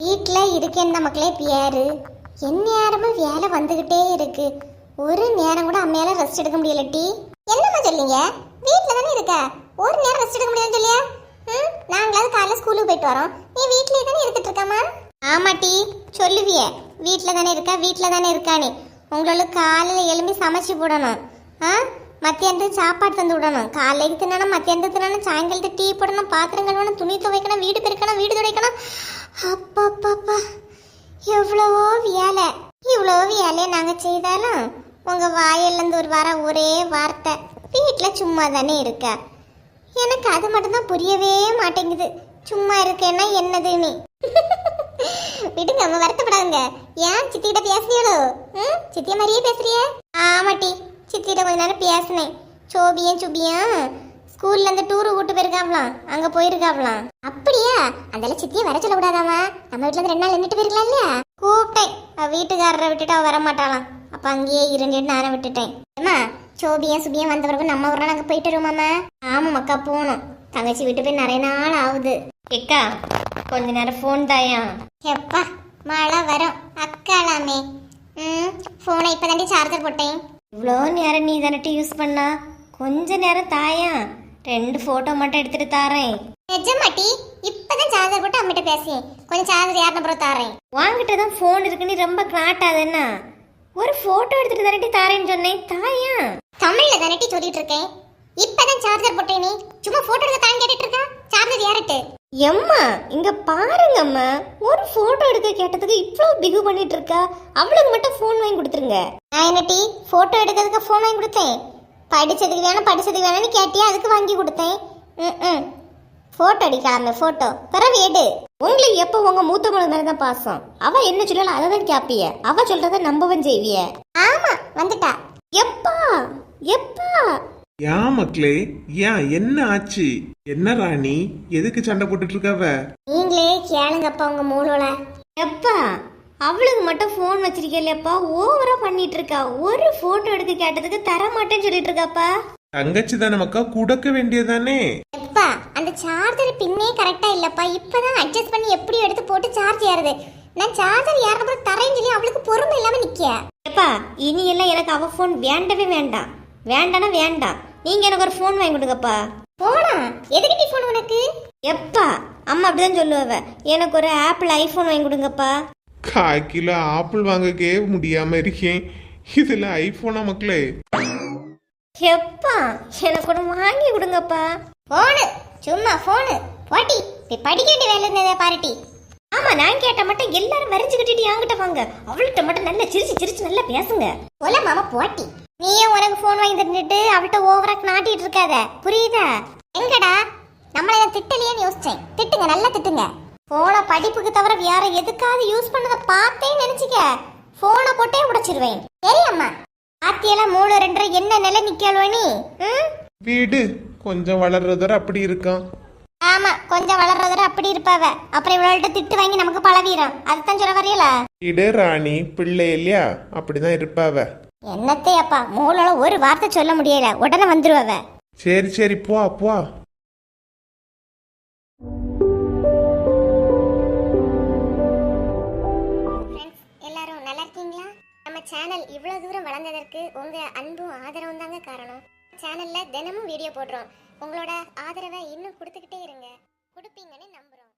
வீட்டில் இருக்கேன் மக்களே பியாரு என் நேரமும் வேலை வந்துக்கிட்டே இருக்கு. ஒரு நேரம் கூட அம்மையால ரெஸ்ட் எடுக்க முடியல டி. என்னம்மா சொல்லீங்க வீட்டில் தானே இருக்க? ஒரு நேரம் ரெஸ்ட் எடுக்க முடியாதுன்னு சொல்லியா? ம் நாங்களாவது காலையில் ஸ்கூலுக்கு போயிட்டு வரோம். நீ வீட்டிலே தானே இருந்துட்டு இருக்கம்மா? ஆமா டி சொல்லுவிய. வீட்டில் தானே இருக்கா வீட்டில் தானே இருக்கானே. உங்களுக்கு காலையில் எழும்பி சமைச்சு போடணும். ஆ? மத்தியானத்துக்கு சாப்பாடு தந்து விடணும். காலைக்கு தின்னணும் மத்தியானத்துக்கு தின்னணும் சாயங்காலத்துக்கு டீ போடணும் பாத்திரம் கழுவணும் துணி துவைக்கணும் வீடு பெருக்கணும் வீடு துடைக்கணும். அப்பப்பப்பா எவ்வளவோ வேலை. இவ்வளோ வேலையை நாங்கள் செய்தாலும் உங்கள் வாயிலேருந்து ஒரு வர ஒரே வார்த்தை. வீட்டில் சும்மா தானே இருக்க. எனக்கு அது மட்டும்தான் புரியவே மாட்டேங்குது. சும்மா இருக்கேன்னா என்னது நீ? விடுங்க அம்மா வருத்தப்படாதுங்க. ஏன் சித்திகிட்ட பேசுறியோ ம் சித்திய மாதிரியே பேசுறிய? ஆமாட்டி. சித்திகிட்ட கொஞ்ச நேரம் பேசினேன். சோபியும் சுபியும் ஸ்கூல்ல இருந்து டூரு கூட்டு போயிருக்காவலாம் அங்க போயிருக்காவலாம் அப்படியா? அதெல்லாம் சித்தியை வர சொல்லக்கூடாதாமா? நம்ம வீட்டுல இருந்து ரெண்டு நாள் நின்றுட்டு போயிருக்கலாம் இல்லையா கூப்பிட்டேன் வீட்டுக்காரரை விட்டுட்டு அவ வர மாட்டாளாம் அப்ப அங்கேயே இருந்து நானும் விட்டுட்டேன். அம்மா சோபியும் சுபியும் வந்த பிறகு நம்ம ஒரு நாள் அங்க போயிட்டு வருவோமாம்மா? ஆமாம் அக்கா போகணும். தங்கச்சி வீட்டு போய் நிறைய நாள் ஆகுது. எக்கா கொஞ்ச நேரம் ஃபோன் தாயா? எப்பா மழை வரும். அக்காலாமே. ம் ஃபோனை இப்போ தாண்டி சார்ஜர் போட்டேன். இவ்வளோ நேரம் நீ தானட்டு யூஸ் பண்ணா? கொஞ்ச நேரம் தாயா? ரெண்டு ஃபோட்டோ மட்டும் எடுத்துட்டு தாரேன். நிஜமாட்டி இப்பதான் சார்ஜர் போட்டு அம்மிட்ட பேசி கொஞ்சம் சார்ஜர் யாருன்னு அப்புறம் தாரேன். வாங்கிட்ட தான் ஃபோன் இருக்குன்னு ரொம்ப காட்டாதேன்னா ஒரு ஃபோட்டோ எடுத்துட்டு தானட்டி தாரேன்னு சொன்னேன் தாயா? தமிழ்ல தானட்டி சொல்லிட்டு இருக்கேன். இப்பதான் சார்ஜர் போட்டேன் சும்மா போட்டோ எடுக்க தான் கேட்டுட்டு இருக்கா? சார்ஜர் யாருட்டு எம்மா இங்க பாருங்கம்மா. ஒரு ஃபோட்டோ எடுக்க கேட்டதுக்கு இவ்வளோ பிகு பண்ணிட்டு இருக்கா. அவளுக்கு மட்டும் ஃபோன் வாங்கி கொடுத்துருங்க. நான் என்னட்டி போட்டோ எடுக்கிறதுக்கு ஃபோன் வாங்கி கொடுத்தேன். படிச்சதுக்கு வேணும் படிச்சதுக்கு வேணும்னு கேட்டியா? அதுக்கு வாங்கி கொடுத்தேன். ம் போட்டோ அடிக்கலாமே போட்டோ பிறகு எடு. உங்களுக்கு எப்போ உங்க மூத்த மகள் மேல தான் பாசம்? அவ என்ன சொல்லலாம் அதை தான் கேப்பிய. அவ சொல்றத நம்பவும் செய்விய ஆமா வந்துட்டா. எப்பா எப்பா. ஏன் மக்களே ஏன் என்ன ஆச்சு? என்ன ராணி? எதுக்கு சண்டை போட்டுட்டு இருக்காவ நீங்களே கேளுங்கப்பா உங்க மூளோல. எப்பா அவளுக்கு மட்டும் ஃபோன் வச்சிருக்கேன்லப்பா ஓவரா பண்ணிட்டு இருக்கா ஒரு போட்டோ எடுக்க கேட்டதுக்கு தர மாட்டேன்னு சொல்லிட்டு இருக்காப்பா தங்கச்சி தானே மக்கா குடக்க வேண்டியதானே? எப்பா அந்த சார்ஜர் பின்னே கரெக்டா இல்லப்பா. இப்பதான் அட்ஜஸ்ட் பண்ணி எப்படி எடுத்து போட்டு சார்ஜ் ஏறுது. நான் சார்ஜர் ஏறப்ப தரேன்னு சொல்லி அவளுக்கு பொறுமை இல்லாம நிக்க எப்பா இனி எல்லாம் எனக்கு அவ ஃபோன் வேண்டவே வேண்டாம். வேண்டானா வேண்டாம். நீங்க எனக்கு ஒரு ஃபோன் வாங்கி கொடுங்கப்பா. போனா எதுக்கு நீ போன் உனக்கு? எப்பா அம்மா அப்படிதான் சொல்லுவவ. எனக்கு ஒரு ஆப்பிள் ஐஃபோன் வாங்கி கொடுங்கப்பா. கால் கிலோ ஆப்பிள் வாங்கக்கே முடியாம இருக்கேன். இதுல ஐபோனா மக்களே? எப்பா எனக்கு ஒன்று வாங்கி கொடுங்கப்பா. போனு சும்மா போனு போட்டி. போய் படிக்க வேண்டிய வேலை இருந்ததே பாருட்டி ஆமா நான் கேட்ட மட்டும் எல்லாரும் வரைஞ்சு கட்டிட்டு என்கிட்ட வாங்க. அவள்கிட்ட மட்டும் நல்லா சிரிச்சு சிரிச்சு நல்லா பேசுங்க. போல மாமா போட்டி. நீயும் உனக்கு போன் வாங்கி தந்துட்டு அவள்கிட்ட ஓவரா நாட்டிட்டு இருக்காத. புரியுதா? எங்கடா? நம்மள இதை திட்டலையேன்னு யோசிச்சேன். திட்டுங்க நல்லா திட்டுங்க. போன படிப்புக்கு தவிர வேற எதுக்காவது யூஸ் பண்ணதை பார்த்தேன்னு நினைச்சுக்க. போனை போட்டே உடைச்சிருவேன். சரி அம்மா. ஆத்தியெல்லாம் மூணு ரெண்டரை என்ன நிலை நிக்கல்வ நீ? ம்? வீடு கொஞ்சம் வளர்றதோட அப்படி இருக்கான் ஆமா கொஞ்சம் வளர்றதோட அப்படி இருப்பாவ. அப்புறம் இவள்கிட்ட திட்டு வாங்கி நமக்கு பழவீரம். அதுதான் சொல்ல வரையல? வீடு ராணி பிள்ளை இல்லையா? அப்படிதான் இருப்பாவ. என்னத்தே அப்பா? மூளால ஒரு வார்த்தை சொல்ல முடியல. உடனே வந்துருவவ சரி சரி போ போ. எல்லாரும் நல்லா இருக்கீங்களா? நம்ம சேனல் இவ்வளோ தூரம் வளர்ந்ததற்கு உங்க அன்பும் ஆதரவும் தாங்க காரணம். சேனல்ல தினமும் வீடியோ போடுறோம். உங்களோட ஆதரவை இன்னும் கொடுத்துக்கிட்டே இருங்க. கொடுப்பீங்கன்னு நம்புறேன்